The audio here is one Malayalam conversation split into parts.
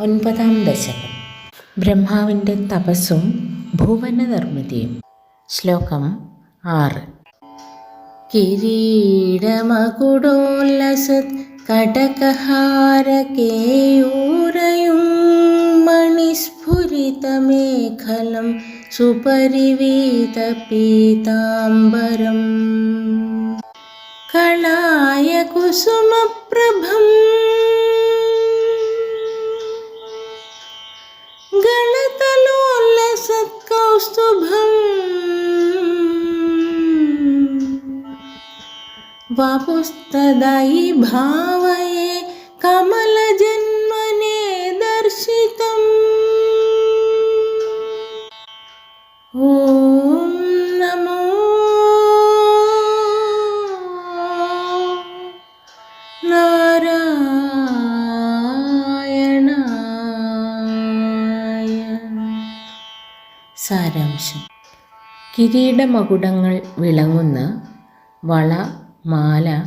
ഒൻപതാം ദശകം. ബ്രഹ്മാവിന്റെ തപസ്സും ഭുവന നിർമ്മിതിയും ശ്ലോകം ആറ്. കിരീടമകുടോല്ലസത് കടകഹാരകേയൂരയും മണിസ്ഫുരിതമേഖലം സുപരിവീതപീതാംബരം. കളായ കുസുമപ്രഭം कौस्तुभम् वापुस्तदैः भावये। സാരാംശം. കിരീടമകുടങ്ങൾ വിളങ്ങുന്ന വള മാല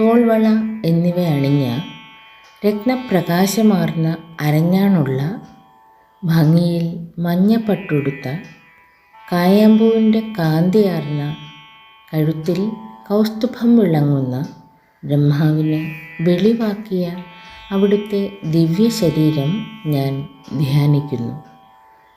തോൾവള എന്നിവ അണിഞ്ഞ രത്നപ്രകാശമാർന്ന അരഞ്ഞാണുള്ള ഭംഗിയിൽ മഞ്ഞപ്പട്ടുടുത്ത കായാമ്പൂവിന്റെ കാന്തിയാർന്ന കഴുത്തിൽ കൗസ്തുഭം വിളങ്ങുന്ന ബ്രഹ്മാവിനെ വെളിവാക്കിയ അവിടുത്തെ ദിവ്യ ശരീരം ഞാൻ ധ്യാനിക്കുന്നു.